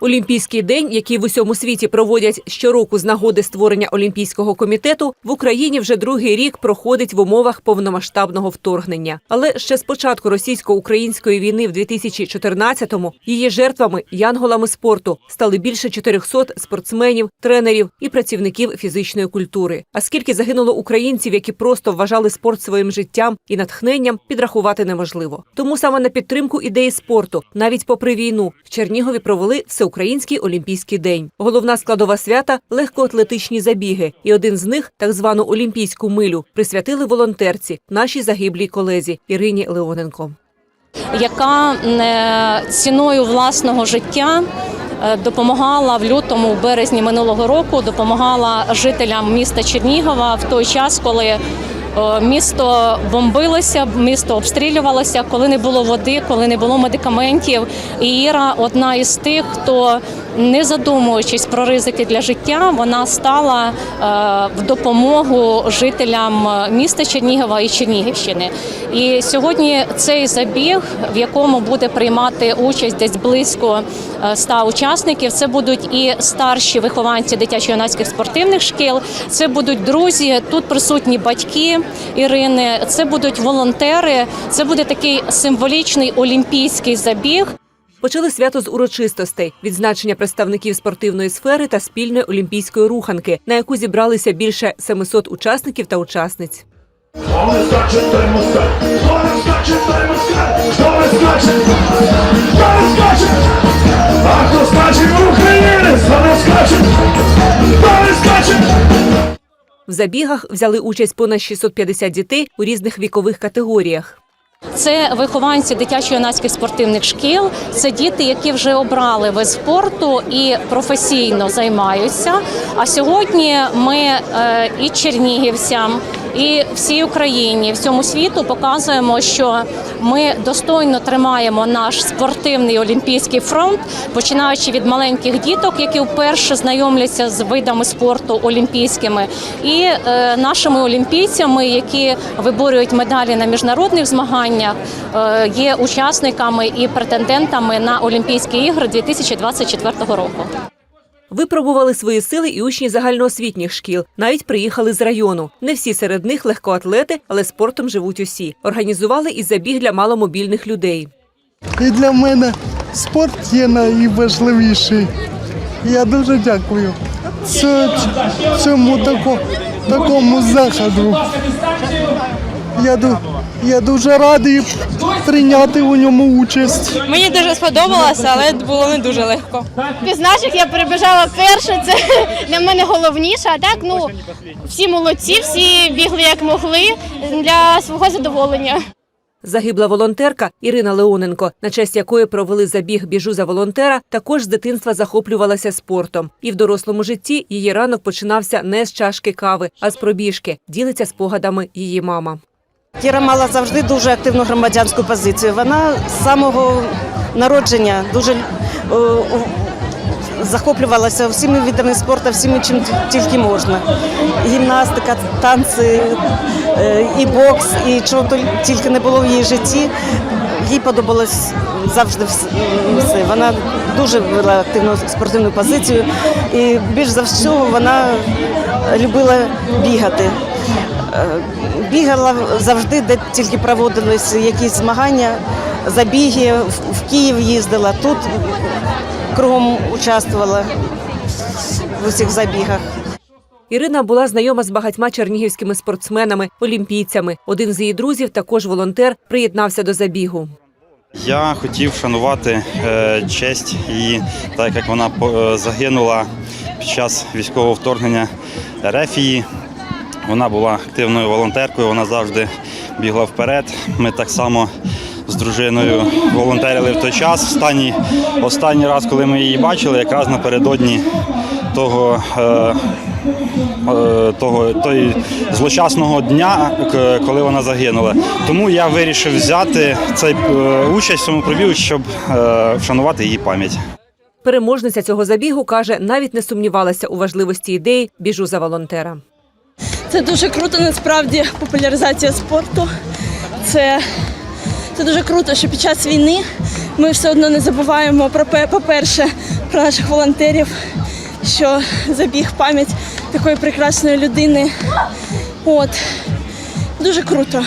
Олімпійський день, який в усьому світі проводять щороку з нагоди створення Олімпійського комітету, в Україні вже другий рік проходить в умовах повномасштабного вторгнення. Але ще з початку російсько-української війни в 2014-му її жертвами, янголами спорту, стали більше 400 спортсменів, тренерів і працівників фізичної культури. А скільки загинуло українців, які просто вважали спорт своїм життям і натхненням, підрахувати неможливо. Тому саме на підтримку ідеї спорту, навіть попри війну, в Чернігові провели всеукраїнський олімпійський день. Головна складова свята легкоатлетичні забіги, і один з них, так звану олімпійську милю, присвятили волонтерці, нашій загиблій колезі Ірині Леоненко. яка е, ціною власного життя е, допомагала в лютому, в березні минулого року, допомагала жителям міста Чернігова в той час, коли місто бомбилося, місто обстрілювалося, коли не було води, коли не було медикаментів. І Іра одна із тих, хто не задумуючись про ризики для життя, вона стала е, в допомогу жителям е, міста Чернігова і Чернігівщини. І сьогодні цей забіг, в якому буде приймати участь десь близько е, 100 учасників, це будуть і старші вихованці дитячо-юнацьких спортивних шкіл, це будуть друзі, тут присутні батьки Ірини, це будуть волонтери. Це буде такий символічний олімпійський забіг. Почали свято з урочистостей, відзначення представників спортивної сфери та спільної олімпійської руханки, на яку зібралися більше 700 учасників та учасниць. А хто скаче в Україні, В забігах взяли участь понад 650 дітей у різних вікових категоріях. Це вихованці дитячо-юнацьких спортивних шкіл. Це діти, які вже обрали вид спорту і професійно займаються. А сьогодні ми е, і чернігівцям, і всій Україні, всьому світу показуємо, що ми достойно тримаємо наш спортивний олімпійський фронт, починаючи від маленьких діток, які вперше знайомляться з видами спорту олімпійськими, і е, нашими олімпійцями, які виборюють медалі на міжнародних змаганнях, е, є учасниками і претендентами на Олімпійські ігри 2024 року. Випробували свої сили і учні загальноосвітніх шкіл. Навіть приїхали з району. Не всі серед них легкоатлети, але спортом живуть усі. Організували і забіг для маломобільних людей. І для мене спорт є найважливіший. Я дуже дякую цьому такому заходу. Я, ду- я дуже радий прийняти у ньому участь. Мені дуже сподобалося, але було не дуже легко. Без наших я перебіжала перше, це для мене головніше. А так, ну всі молодці, всі бігли як могли для свого задоволення. Загибла волонтерка Ірина Леоненко, на честь якої провели забіг біжу за волонтера, також з дитинства захоплювалася спортом. І в дорослому житті її ранок починався не з чашки кави, а з пробіжки. Ділиться спогадами її мама. Кіра мала завжди дуже активну громадянську позицію. Вона з самого народження дуже е, захоплювалася всіми видами спорту, всіми чим тільки можна. Гімнастика, танці, е, і бокс, і чого тільки не було в її житті. Їй подобалось завжди все. Вона дуже вела активну спортивну позицію і більш за всього вона любила бігати. Бігала завжди, де тільки проводились якісь змагання, забіги. В- Київ їздила, тут кругом участвувала в усіх забігах. Ірина була знайома з багатьма чернігівськими спортсменами, олімпійцями. Один з її друзів, також волонтер, приєднався до забігу. Я хотів шанувати е, честь її, так як вона е, загинула під час військового вторгнення Рефії. Вона була активною волонтеркою, вона завжди бігла вперед. Ми так само з дружиною волонтерили в той час. Останній, останній раз, коли ми її бачили, якраз напередодні того, е, е, того той злочасного дня, коли вона загинула. Тому я вирішив взяти цей е, участь в цьому пробігу, щоб е, вшанувати її пам'ять. Переможниця цього забігу каже, навіть не сумнівалася у важливості ідеї біжу за волонтера. Це дуже круто, насправді, популяризація спорту. Це, це дуже круто, що під час війни ми все одно не забуваємо про по-перше, про наших волонтерів, що забіг пам'ять такої прекрасної людини. От дуже круто.